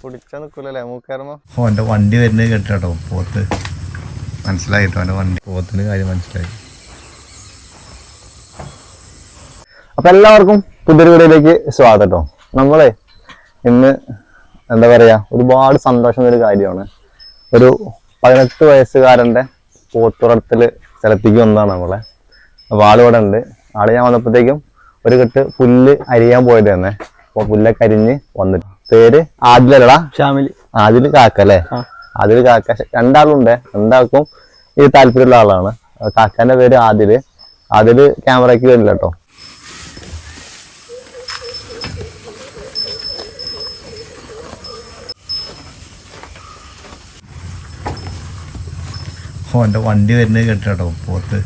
പിടിച്ചാ ഓന്റെ വണ്ടി വരുന്നത് കേട്ടോ പോത്ത്. മനസ്സിലായിട്ടോ അവന്റെ വണ്ടി? പോത്തിന് കാര്യം മനസ്സിലായി. അപ്പൊ എല്ലാവർക്കും പുതിയൊരു വീഡിയോയിലേക്ക് സ്വാഗതം കേട്ടോ നമ്മളെ ഇന്ന് എന്താ പറയാ ഒരുപാട് സന്തോഷം ഒരു കാര്യമാണ്. ഒരു പതിനെട്ട് വയസ്സുകാരന്റെ പോത്തുറത്തിൽ സ്ഥലത്തേക്ക് വന്നതാണ് നമ്മളെ. അപ്പൊ ആളിവിടെ ഉണ്ട്. ആൾ ഞാൻ വന്നപ്പോഴത്തേക്കും ഒരു കെട്ട് പുല്ല് അരിയാൻ പോയത് തന്നെ അപ്പൊ പുല്ലൊക്കെ അരിഞ്ഞ് വന്നിട്ട് പേര് ആദിലല്ലടാ. ഷാമിൽ ആദിൽ കാക്ക അല്ലേ? ആദിൽ കാക്ക. രണ്ടാളുണ്ട്. രണ്ടാൾക്കും ഈ താല്പര്യമുള്ള ആളാണ്. കാക്കാന്റെ പേര് ആദിൽ. ആദിൽ ക്യാമറയ്ക്ക് വരില്ല കേട്ടോ. ഓന്റെ വണ്ടി വരുന്നത് കേട്ടോ പോത്ത്.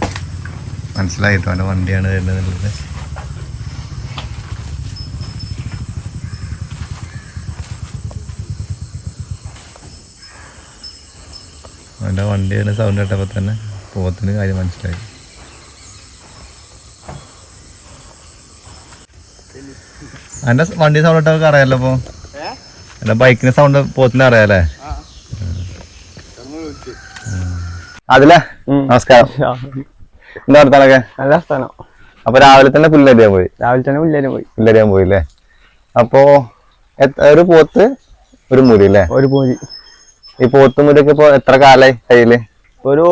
മനസ്സിലായിട്ടോ? അവന്റെ വണ്ടിയാണ് വരുന്നത് അവന്റെ വണ്ടി തന്നെ സൗണ്ട് കേട്ടപ്പോൾ തന്നെ പോത്തിന് കാര്യം മനസ്സിലായി. അവന്റെ വണ്ടി സൗണ്ട് ഇട്ടവർക്ക് അറിയാലോ അപ്പോൾ എന്റെ ബൈക്കിന് സൗണ്ട് പോത്തിന് അറിയാലേ? അതിലെ. നമസ്കാരം. എന്താ വർത്താനൊക്കെ? നല്ല സ്ഥലം അപ്പൊ രാവിലെ തന്നെ പുല്ലരിയാൻ പോയി? രാവിലെ തന്നെ പുല്ലരിയാൻ പോയി. പുല്ലരിയാൻ പോയില്ലേ? അപ്പോ ഒരു പോത്ത് ഒരു മുരി അല്ലേ? ഒരു പൂരി ഈ പോത്ത് മുരിയൊക്കെ ഇപ്പൊ എത്ര കാലായി കയ്യിൽ? ഒരു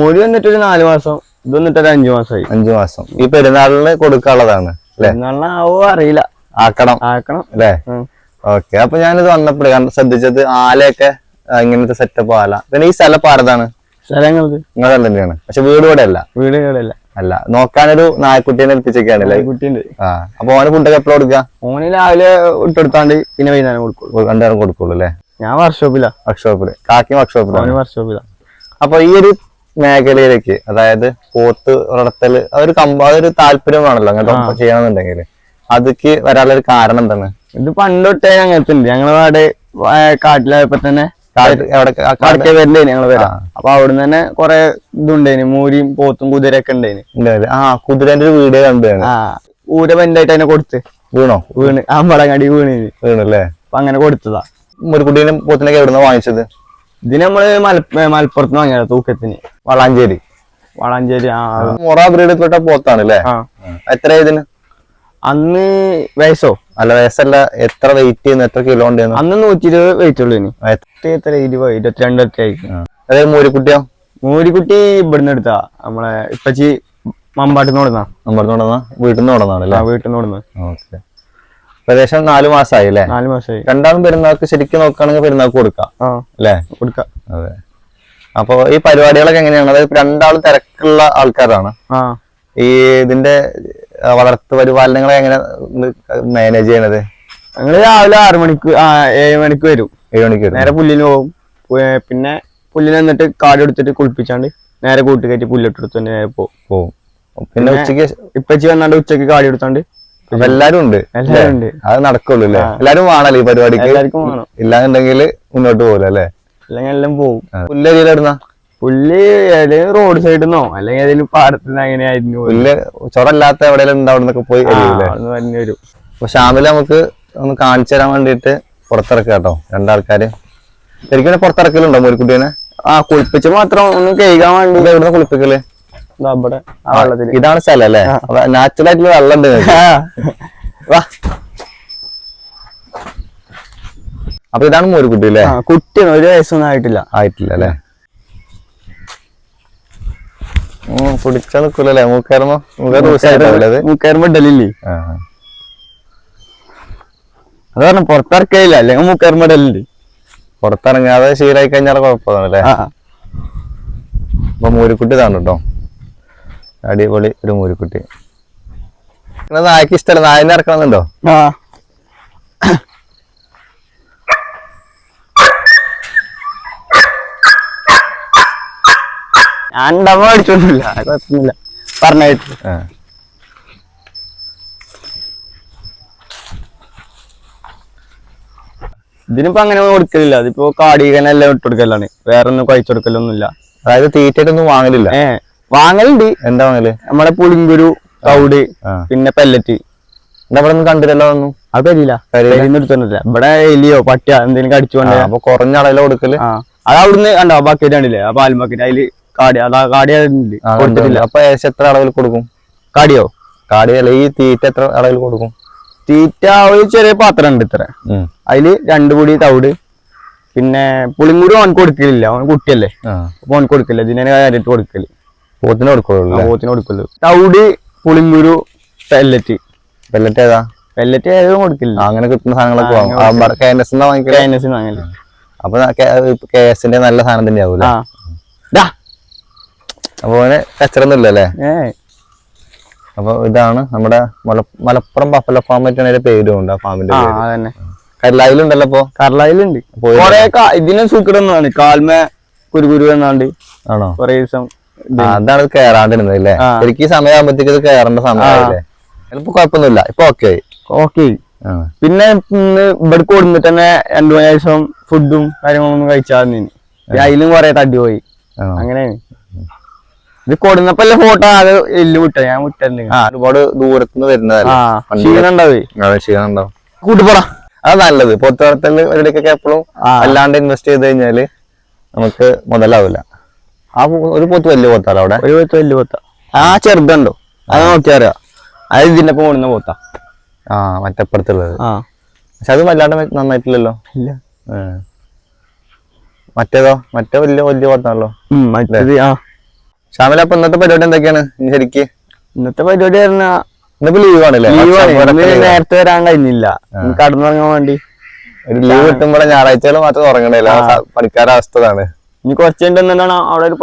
മുരി വന്നിട്ട് ഒരു നാല് മാസം ഇത് വന്നിട്ട് ഒരു അഞ്ചു മാസമായി അഞ്ചു മാസം. ഈ പെരുന്നാളിന് കൊടുക്കാനുള്ളതാണ് പെരുന്നാളിനാവോ ആവോ അറിയില്ല. ആക്കണം. ആക്കണം. അല്ലേ. ഓക്കെ അപ്പൊ ഞാനിത് വന്നപ്പോഴേ കാരണം ശ്രദ്ധിച്ചത് ആലയൊക്കെ ഇങ്ങനത്തെ സെറ്റപ്പ് ആല. പിന്നെ ഈ സ്ഥലം പാടതാണ് സ്ഥലങ്ങൾക്ക് നിങ്ങളെ തന്നെയാണ്. പക്ഷെ വീട് ഇവിടെ അല്ല. വീട് ഇവിടെ അല്ല. അല്ല നോക്കാനൊരു നായക്കുട്ടീനെ ഏൽപ്പിച്ചൊക്കെയാണല്ലേ നായക്കുട്ടിയുണ്ട് ആ അപ്പൊ ഓനെ ഫുഡൊക്കെ എപ്പോഴും കൊടുക്കുക ഓനെ രാവിലെ ഇട്ടെടുത്താണ്ട് പിന്നെ വൈകുന്നേരം കൊടുക്കുള്ളൂ. രണ്ടേരം കൊടുക്കുള്ളൂ അല്ലേ? ഞാൻ വർക്ക്ഷോപ്പിലാ വർക്ക്ഷോപ്പിൽ കാക്കി വർക്ക്ഷോപ്പിലാണ് വർക്ക്ഷോപ്പിലാ അപ്പൊ ഈ ഒരു മേഖലയിലേക്ക് അതായത് പോത്ത് വളർത്തൽ അതൊരു കമ്പ അതൊരു താല്പര്യമാണല്ലോ അങ്ങനത്തെ ചെയ്യണമെന്നുണ്ടെങ്കിൽ. അതിക്ക് വരാനുള്ള ഒരു കാരണം എന്താണ്? ഇത് പണ്ടൊട്ടേ അങ്ങനത്തെ ഉണ്ട് ഞങ്ങളെ നാട് കാട്ടിലായപ്പോ തന്നെ കാടൊക്കെ വരില്ലേ ഞങ്ങൾ വരാം അപ്പൊ അവിടുന്ന് തന്നെ കൊറേ ഇതുണ്ടേന് മൂരിയും പോത്തും കുതിരയൊക്കെ ഉണ്ടായിന്? ആ കുതിരന്റെ ഒരു വീട് കണ്ടാണ് ആ ഊര ബെൻഡായിട്ട് അതിനെ കൊടുത്ത്. വീണോ? വീണ് അമ്പളങ്ങാടി വീണ് വീണല്ലേ? അപ്പൊ അങ്ങനെ കൊടുത്തതാ. ഒരു പോത്തിനൊക്കെ നിന്ന് വാങ്ങിച്ചത്? ഇതിന് നമ്മൾ മല മലപ്പുറത്ത് വാങ്ങിയത് തൂക്കത്തിന്. വളാഞ്ചേരി. വളാഞ്ചേരി ആ. മൊറ ബ്രീഡിൽപ്പെട്ട പോത്താണ് അല്ലേ എത്ര ഇതിന്? അന്ന് വയസ്സോ? അല്ല വയസ്സല്ല. എത്ര വെയിറ്റ് ചെയ്യുന്നു? എത്ര കിലോ ഉണ്ട് അന്ന് നൂറ്റി ഇരുപത് വെയിറ്റ് ഉള്ളു ഇനി. എത്ര ഇരുപത്? ഇരുപത്തിരണ്ട് ഒക്കെ ആയിരിക്കും. അതായത് മൂരിക്കുട്ടിയോ മൂരിക്കുട്ടി ഇവിടുന്ന് എടുത്താ. നമ്മളെ ഇപ്പച്ചി മമ്പാട്ടിന്ന് കൊടുന്നാ മമ്പാട്ടിന്ന് ഓടുന്ന വീട്ടിൽ നിന്ന് ഓടുന്നതാണ് അല്ലേ വീട്ടിൽ നിന്ന് ഓടുന്നത് ഓക്കെ. ഏകദേശം നാലു മാസമായി അല്ലേ? നാലു മാസമായി രണ്ടാമത് പെരുന്നാൾക്ക് ശരിക്കും നോക്കുകയാണെങ്കിൽ പെരുന്നാൾക്ക് കൊടുക്കാം. അല്ലേ? കൊടുക്കാം. അതെ. അപ്പൊ ഈ പരിപാടികളൊക്കെ എങ്ങനെയാണ്? അതായത് രണ്ടാളും തിരക്കുള്ള ആൾക്കാരാണ്. ഈ ഇതിന്റെ വളർത്തു പരിപാലനങ്ങളെ എങ്ങനെ മാനേജ് ചെയ്യണത്? ഞങ്ങൾ രാവിലെ ആറു മണിക്ക് ഏഴ് മണിക്ക് വരും. ഏഴ് മണിക്ക് വരും. നേരെ പുല്ലിന് പോകും. പിന്നെ പുല്ലിന് എന്നിട്ട് കാട് എടുത്തിട്ട് കുളിപ്പിച്ചാണ്ട് നേരെ കൂട്ടുകയറ്റി പുല്ലിട്ടെടുത്ത് തന്നെ നേരെ പോകും. പിന്നെ ഉച്ചയ്ക്ക് ഇപ്പച്ചി വന്നാണ്ട് ഉച്ചയ്ക്ക് കാടി എടുത്താണ്ട് അപ്പൊ എല്ലാരും ഉണ്ട് എല്ലാരും ഉണ്ട്. അത് നടക്കുള്ളൂ അല്ലേ? എല്ലാരും വേണല്ലേ ഈ പരിപാടിക്ക്? എല്ലാവർക്കും വേണം. ഇല്ലാന്നുണ്ടെങ്കിൽ മുന്നോട്ട് പോകില്ല അല്ലേ? അല്ലെങ്കിൽ എല്ലാം പോകും പുല്ല് ഏതെങ്കിലും റോഡ് സൈഡിൽ നിന്നോ അല്ലെങ്കിൽ ഏതെങ്കിലും പാടത്തിന് അങ്ങനെ ആയിരുന്നു പുല്ല് ചൊറല്ലാത്ത എവിടെയെങ്കിലും ഉണ്ടാവുന്നൊക്കെ പോയി പറഞ്ഞു വരും. അപ്പൊ ഷാമിൽ നമുക്ക് ഒന്ന് കാണിച്ചു തരാൻ വേണ്ടിട്ട് പുറത്തിറക്കുക കേട്ടോ രണ്ടാൾക്കാര്. ശരിക്കും പുറത്തിറക്കലുണ്ടോ മൂലിക്കുട്ടീനെ ആ കുളിപ്പിച്ച് മാത്രം ഒന്ന് കഴുകാൻ വേണ്ടി. എവിടുന്ന് കുളിപ്പിക്കൽ? ഇവിടെ ആ വെള്ളത്തിൽ. ഇതാണ് സ്ഥലം അല്ലേ? നാച്ചുറൽ ആയിട്ടുള്ള വെള്ളം ഉണ്ട് വാ. അപ്പൊ ഇതാണ് മോരുകുട്ടി അല്ലേ? കുട്ടി കുട്ടിയാണ്. ഒരു വയസ്സൊന്നും ആയിട്ടില്ല. ആയിട്ടില്ല അല്ലേ? കുടിച്ചാ നിക്കൂലല്ലേ മൂക്കാർമോ മൂക്കാർ ദിവസമായിട്ടുള്ളത് മുക്കയറുമ്പോ ഇടലില്ലേ അത്? പറഞ്ഞു പുറത്തിറക്കില്ല അല്ലെങ്കിൽ മുക്കയറുമ്പോ ഇടലുണ്ട് പുറത്തിറങ്ങാതെ ശീലായി കഴിഞ്ഞാൽ കുഴപ്പമാണല്ലേ അപ്പൊ മൂരിക്കുട്ടി ഇതാണ് കേട്ടോ അടിപൊളി ഒരു മൂരിക്കുട്ടി. നായ്ക്ക് ഇഷ്ടമല്ല നായനെ ഇറക്കണമെന്നുണ്ടോ? ആ. ഞാൻ ഉണ്ടാവുമ്പോ അടിച്ചൊന്നുമില്ല കുഴപ്പമൊന്നുമില്ല പറഞ്ഞായിട്ട് ഇതിനിപ്പോ അങ്ങനെ ഒന്നും കൊടുക്കലില്ല അതിപ്പോ കാടികനെല്ലാം ഇട്ട് കൊടുക്കലാണ്. വേറെ ഒന്നും കഴിച്ചു കൊടുക്കലൊന്നുമില്ല. അതായത് തീറ്റയിട്ടൊന്നും വാങ്ങലില്ല. ഏ. വാങ്ങലുണ്ട്. എന്താ വാങ്ങൽ? നമ്മളെ പുളിങ്കുരു തൗട് പിന്നെ പെല്ലറ്റ്. എന്താ ഇവിടെ ഒന്നും കണ്ടില്ലല്ലോ ഒന്നും അത് കരിയില്ല എടുത്തിട്ടില്ല ഇവിടെ എലിയോ പട്ടിയോ എന്തെങ്കിലും കടിച്ചു കൊണ്ടേ അപ്പൊ കുറഞ്ഞ അളവിൽ കൊടുക്കൽ. അത് അവിടുന്ന് കണ്ടോ ബക്കറ്റ് കണ്ടില്ലേ? ആ പാൽ ബക്കറ്റ് അതിൽ കാടി അതാ കാടി അതിലുണ്ട്. ആ, കൊടുത്തിട്ടില്ല. അപ്പൊ ഏകദേശം എത്ര അളവിൽ കൊടുക്കും? കാടിയോ? കാടിയല്ല ഈ തീറ്റ എത്ര അളവിൽ കൊടുക്കും? തീറ്റ ഒരു ചെറിയ പാത്രം ഉണ്ട് ഇത്ര. അതിൽ രണ്ടു പൊടി തവിട് പിന്നെ പുളിങ്കൂടി ഓൻ കൊടുക്കലില്ല. ഓൻ കുട്ടിയല്ലേ. അപ്പൊ ഓൻ കൊടുക്കില്ല ഇതിനെ കാര്യമായിട്ട് കൊടുക്കൽ. പോത്തിന് കൊടുക്കുള്ളൂ പോത്തിന് കൊടുക്കുള്ളൂ തവിട് പുളിങ്കുരു പെല്ലറ്റ്. പെല്ലറ്റ് ഏതാ? പെല്ലറ്റ് ഏതും കൊടുക്കില്ല. അങ്ങനെ കിട്ടുന്ന സാധനങ്ങളൊക്കെ വാങ്ങും. വാങ്ങില്ല കെ എൻ എസ് അപ്പൊ കെ എസിന്റെ നല്ല സാധനം തന്നെ ആവൂല. അപ്പൊ അവന് കച്ചറൊന്നുമില്ല അല്ലേ അപ്പൊ ഇതാണ് നമ്മുടെ മല- മലപ്പുറം പപ്പല ഫാം ആയിട്ടാണ് പേരും ഉണ്ട് ആ ഫാമിന്റെ പേര്. അതന്നെ. കല്ലായിലുണ്ടല്ലോ ഇപ്പൊ? കർലായിലുണ്ട് കൊറേ ഇതിനെ സൂക്കിടുന്നതാണ്. കാൽമേ കുരുകുരു എന്നാണ്ട്. ആണോ? കൊറേ ദിവസം അതാണ് ഇത് കേറാണ്ടിരുന്നത് അല്ലേ എനിക്ക് ശരിക്കും ഈ സമയമാകുമ്പോഴത്തേക്ക് ഇത് കേറേണ്ട സമയമായില്ലേ? ഇപ്പൊ കുഴപ്പമൊന്നുമില്ല. ഇപ്പൊ ഓക്കെ ഓക്കെ പിന്നെ ഇന്ന് ഇവിടെ കൊടുത്തിട്ട് തന്നെ രണ്ടു മൂന്ന് ദിവസം ഫുഡും കാര്യങ്ങളൊന്നും കഴിച്ചാൽ അതിലും കൊറേ തടി പോയി. അങ്ങനെയാണ്. ഇത് കൊടുന്നപ്പോ ഫോട്ടോ അത് എല്ലു മുട്ട ഞാൻ വിട്ടല്ലേ ആ ഒരുപാട് ദൂരത്തുനിന്ന് വരുന്നതല്ലേ? ക്ഷീണം ഉണ്ടാവേ? ക്ഷീണം ഉണ്ടാവും. കൂട്ടുപോടാ അത് നല്ലത്. പൊത്തു വളർത്തൽ ഒരിടക്കൊക്കെ എപ്പോഴും അല്ലാണ്ട് ഇൻവെസ്റ്റ് ചെയ്ത് കഴിഞ്ഞാൽ നമുക്ക് മുതലാവില്ല. ആ ഒരു പോത്ത് വലിയ പോത്താലോ അവിടെ? ഒരു പോത്ത് വലിയ പോത്ത. ആ ചെറുതുണ്ടോ? അത് നോക്കിയാറിയാ അത് ഇതിന്റെ ഒപ്പം ഓടുന്ന പോത്ത. ആ മറ്റപ്പുറത്തുള്ളത് ആ. പക്ഷെ അത് വല്ലാണ്ട് നന്നായിട്ടില്ലല്ലോ? ഇല്ല. മറ്റേതോ? മറ്റേ വലിയ വലിയ പോത്താണല്ലോ. ഷാമില അപ്പൊ ഇന്നത്തെ പരിപാടി എന്തൊക്കെയാണ്? ശരിക്ക്? ഇന്നത്തെ പരിപാടി പറഞ്ഞാ ഇന്നിപ്പോ ലീവ് ആണല്ലേ നേരത്തെ വരാൻ കഴിഞ്ഞില്ല. കടന്നിറങ്ങാൻ വേണ്ടി. ഒരു ലീവ് കിട്ടുമ്പോഴേ ഞായറാഴ്ചകൾ മാത്രം ഉറങ്ങണല്ലോ പണിക്കാരുടെ അവസ്ഥ ഇനി കുറച്ച് കഴിഞ്ഞിട്ട് എന്താണ് അവിടെ ഒരു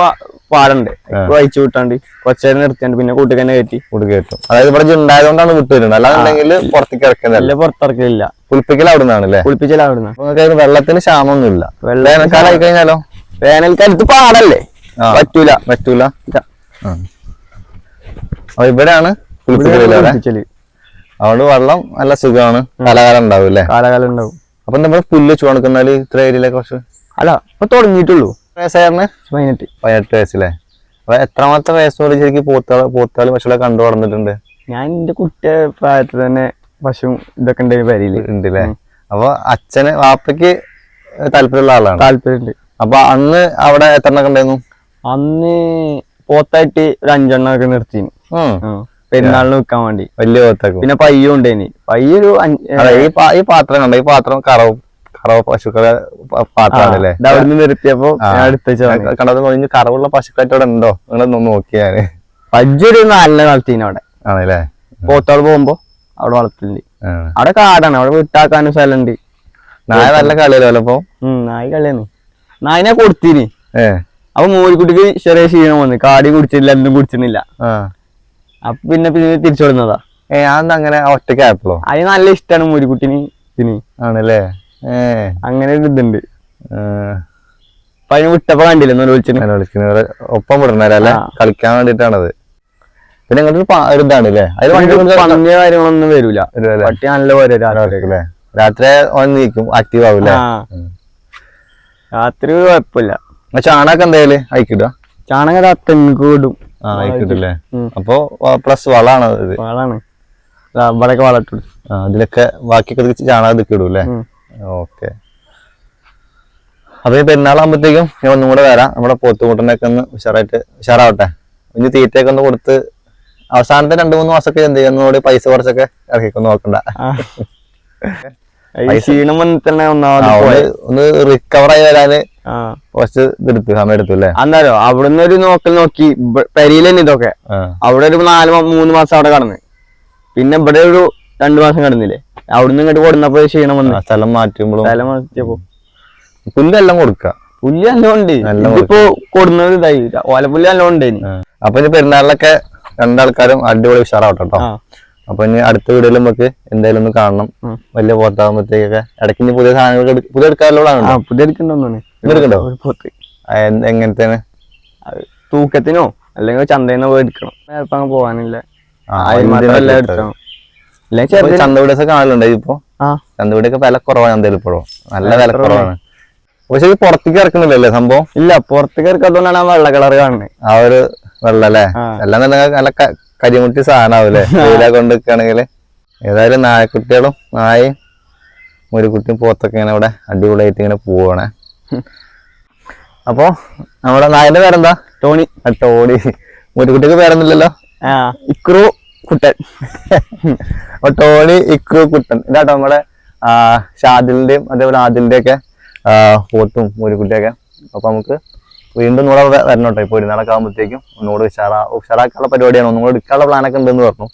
പാടുണ്ട് വഹിച്ചു വിട്ടാണ്ട് കുറച്ചേരം നിർത്തിയാണ്ട് പിന്നെ കൂട്ടുകന്നെ കയറ്റി. കൂടി കയറ്റും. അതായത് ഇവിടെ ഉണ്ടായതുകൊണ്ടാണ് വിട്ടുവരുന്നത് അല്ലാന്നുണ്ടെങ്കിൽ പുറത്തേക്ക് ഇറക്കുന്നില്ല നല്ല പുറത്തിറക്കില്ല കുളിപ്പിക്കൽ അവിടെ നിന്നാണല്ലേ കുളിപ്പിച്ചാൽ അവിടുന്ന്. അപ്പൊ നിങ്ങൾക്ക് അതിന് വെള്ളത്തിന് ക്ഷാമൊന്നുമില്ല വെള്ളം- വേനൽക്കാലമായി കഴിഞ്ഞാലോ? വേനൽക്കാലത്ത് പാടല്ലേ? പറ്റൂല. പറ്റൂല. അപ്പൊ ഇവിടെയാണ് കുളിപ്പിച്ചൽ അതുകൊണ്ട് വെള്ളം നല്ല സുഖമാണ്. കാലകാലം ഉണ്ടാവും അല്ലേ? കാലകാലം ഉണ്ടാവും. അപ്പൊ നമ്മൾ പുല്ല് വെച്ച് കൊടുക്കുന്നാൽ ഇത്ര ഏരിയയിലെ കുറച്ച്? അല്ല ഇപ്പൊ തുടങ്ങിയിട്ടുള്ളൂ. വയസ്സായിരുന്നു പതിനെട്ട്. പതിനെട്ട് വയസ്സല്ലേ? അപ്പൊ എത്രാമത്തെ വയസ്സോട് ശരിക്കും പോത്താൾ പോത്താൾ പശുക്കളെ കണ്ടു വളർന്നിട്ടുണ്ട്? ഞാൻ എന്റെ കുട്ടിയെ പ്രായത്തിൽ തന്നെ പശു ഇതൊക്കെ ഉണ്ട് പരിയിൽ ഉണ്ടല്ലേ? അപ്പൊ അച്ഛന് വാപ്പയ്ക്ക് താല്പര്യമുള്ള ആളാണ്? താല്പര്യമുണ്ട്. അപ്പൊ അന്ന് അവിടെ എത്ര എണ്ണൊക്കെ ഉണ്ടായിരുന്നു? അന്ന് പോത്തായിട്ട് ഒരു അഞ്ചെണ്ണം ഒക്കെ നിർത്തി പെരുന്നാളിന് വെക്കാൻ വേണ്ടി. വലിയ പോത്താക്കും. പിന്നെ പയ്യും ഉണ്ടേനി. പയ്യൊരു ഈ പാത്രം കണ്ടോ? ഈ പാത്രം കറവ് കറവ് പശുക്കളെ പാത്രമാണല്ലേ അവിടുന്ന് നിർത്തിയപ്പോ കണ്ടത് കഴിഞ്ഞ് കറവുള്ള പശുക്കളായിട്ട് അവിടെ ഉണ്ടോ? നിങ്ങളൊന്ന് നോക്കിയാൽ പജ്ജൊരു നല്ല വളർത്തിന് അവിടെ. ആണല്ലേ? പോത്തോട് പോകുമ്പോ അവിടെ വളർത്തുന്നുണ്ട്. അവിടെ കാടാണ്. അവിടെ വിട്ടാക്കാനും സ്ഥലമുണ്ട്. നായ നല്ല കളിയല്ലോ അപ്പൊ നായി കളിയാണ്. നായിനെ കൊടുത്തിനി. അപ്പൊ മോരിക്കുട്ടിക്ക് ചെറിയ ക്ഷീണം വന്നു. കാടി കുടിച്ചില്ല എന്തും കുടിച്ചിരുന്നില്ല. അപ്പൊ പിന്നെ പിന്നെ തിരിച്ചു വിടുന്നതാ ഏ അന്ന് അങ്ങനെ ഒറ്റയ്ക്കായപ്പോഴോ അതിന് നല്ല ഇഷ്ടമാണ് മോരിക്കുട്ടിന് ഇതിന്. ആണല്ലേ? അങ്ങനെ ഒരു ഇതുണ്ട്. അപ്പൊ അതിന് വിട്ടപ്പോ കണ്ടില്ല? ഒപ്പം വിടണല്ലേ? കളിക്കാൻ വേണ്ടിട്ടാണത് പിന്നെ നിങ്ങളുടെ ഒരു ഇതാണ് അല്ലേ അതിൽ വണ്ടി പന്നിയ കാര്യങ്ങളൊന്നും വരൂല? പട്ടി നല്ല പോലെ രാത്രി രാത്രി നീക്കും. ആക്റ്റീവ് ആവൂലേ ആ. രാത്രി കുഴപ്പമില്ല. ചാണകം എന്തായാലും അയക്കിട്ട ചാണകം തെങ്ങ് വിടും ആ അയക്കിട്ടില്ലേ. അപ്പൊ പ്ലസ് വളാണ്. വളാണ് ദാ വളട്ടു അതിലൊക്കെ ബാക്കിയൊക്കെ ചാണകം ഇതൊക്കെ ഇടും അല്ലേ ഓക്കെ. അപ്പൊ ഈ പെരുന്നാളാകുമ്പോഴത്തേക്കും ഞാൻ ഒന്നും കൂടെ വരാം. നമ്മുടെ പോത്തുകൂട്ടനൊക്കെ ഒന്ന് ഉഷാറായിട്ട് ഉഷാറാവട്ടെ. ഇനി തീറ്റയൊക്കെ ഒന്ന് കൊടുത്ത് അവസാനത്തെ രണ്ടു മൂന്ന് മാസമൊക്കെ എന്ത് ചെയ്യുന്നോട് പൈസ കുറച്ചൊക്കെ ഇറക്കിക്കൊന്ന് നോക്കണ്ട. ക്ഷീണം തന്നെ ഒന്ന് റിക്കവർ ആയി വരാന് കുറച്ച് ഇതെടുത്തു സമയം എടുത്തു അല്ലേ? അന്നേരോ അവിടുന്ന് ഒരു നോക്കൽ നോക്കി. പെരിയിൽ തന്നെ ഇതൊക്കെ. അവിടെ ഒരു നാല് മൂന്ന് മാസം അവിടെ കടന്ന്. പിന്നെ ഇവിടെ ഒരു രണ്ടു മാസം കടന്നില്ലേ? അവിടുന്ന് ഇങ്ങോട്ട് കൊടുന്നപ്പോ ക്ഷീണം വന്നു സ്ഥലം മാറ്റുമ്പോഴും സ്ഥലം മാറ്റിയപ്പോ. പുല്ലെല്ലാം കൊടുക്ക. പുല്ല് നല്ലോണ്ട്. ഉണ്ട് ഇപ്പോ കൊടുന്നത് ഇതായി. ഓലപ്പുല്ല് നല്ലോണം ഉണ്ട് ഇനി അപ്പൊ ഇനി പെരുന്നാളിലൊക്കെ രണ്ടാൾക്കാരും അടിപൊളി ഉഷാറാവട്ടെ കേട്ടോ അപ്പൊ ഇനി അടുത്ത വീഡിയോയിൽ നമുക്ക് എന്തായാലും ഒന്ന് കാണണം. വലിയ പോത്താകുമ്പോഴത്തേക്കൊക്കെ ഇടയ്ക്ക് ഇനി പുതിയ സാധനങ്ങൾ പുതിയ എടുക്കാറുള്ളതാണ് പുതിയ എടുക്കണ്ടോ? എങ്ങനത്തേന് തൂക്കത്തിനോ അല്ലെങ്കിൽ ചന്തയിൽ നിന്ന് പോയി എടുക്കണം. ചിലപ്പോ ആയിരം പോകാനില്ല എടുക്കണം അല്ലെങ്കിൽ ചന്തവിടൊക്കെ കാണലുണ്ട് ഇപ്പൊ ചന്തവിടൊക്കെ വില കുറവാണ് എന്തായാലും ഇപ്പോഴും? നല്ല വില കുറവാണ്. പക്ഷെ ഇത് പുറത്തേക്ക് ഇറക്കുന്നില്ലല്ലേ സംഭവം? ഇല്ല പുറത്തേക്ക് ഇറക്കാത്തോണ്ടാണ് ആ വെള്ള കളർ കാണുന്നത്. ആ ഒരു വെള്ളം അല്ലേ? എല്ലാം നല്ല നല്ല കരിമുട്ടി സാധനമാവൂലേ വെയില കൊണ്ട് നിൽക്കുകയാണെങ്കിൽ ഏതായാലും നായക്കുട്ടികളും നായയും മുരുക്കുട്ടിയും പോത്തൊക്കെ ഇങ്ങനെ ഇവിടെ അടിപൊളിയായിട്ട് ഇങ്ങനെ പോവാണ്. അപ്പോ നമ്മുടെ നായന്റെ പേരെന്താ? ടോണി. ആ ടോണി. മുരുക്കുട്ടിക്ക് പേരൊന്നുമില്ലല്ലോ? ഇക്രു. കുട്ടൻ. അപ്പൊ ടോണി ഇക്കു കുട്ടൻ. ഇതാട്ടോ നമ്മുടെ ഷാദിലിന്റെയും അതേപോലെ ആദിലിന്റെയും ഒക്കെ ഫോട്ടും മൂലിക്കുട്ടിയൊക്കെ അപ്പൊ നമുക്ക് വീണ്ടും ഒന്നുകൂടെ വരണം കേട്ടോ ഇപ്പൊ പെരുന്നാളൊക്കെ ആകുമ്പോഴത്തേക്കും ഒന്നുകൂടെ ഉഷാറാ ഉഷാറാക്കാനുള്ള പരിപാടിയാണ്. ഒന്നുകൂടെ എടുക്കാനുള്ള പ്ലാനൊക്കെ ഉണ്ടെന്ന് പറഞ്ഞു.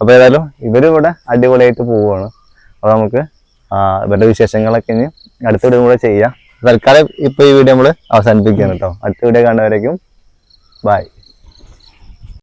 അപ്പൊ ഏതായാലും ഇവരിവിടെ അടിപൊളിയായിട്ട് പോവുകയാണ്. അപ്പൊ നമുക്ക് ഇവരുടെ വിശേഷങ്ങളൊക്കെ ഇനി അടുത്ത വീഡിയോ കൂടെ ചെയ്യാം. തൽക്കാലം ഇപ്പൊ ഈ വീഡിയോ നമ്മൾ അവസാനിപ്പിക്കുകയാണ് കേട്ടോ. അടുത്ത വീഡിയോ കാണുന്നവരേക്കും ബൈ.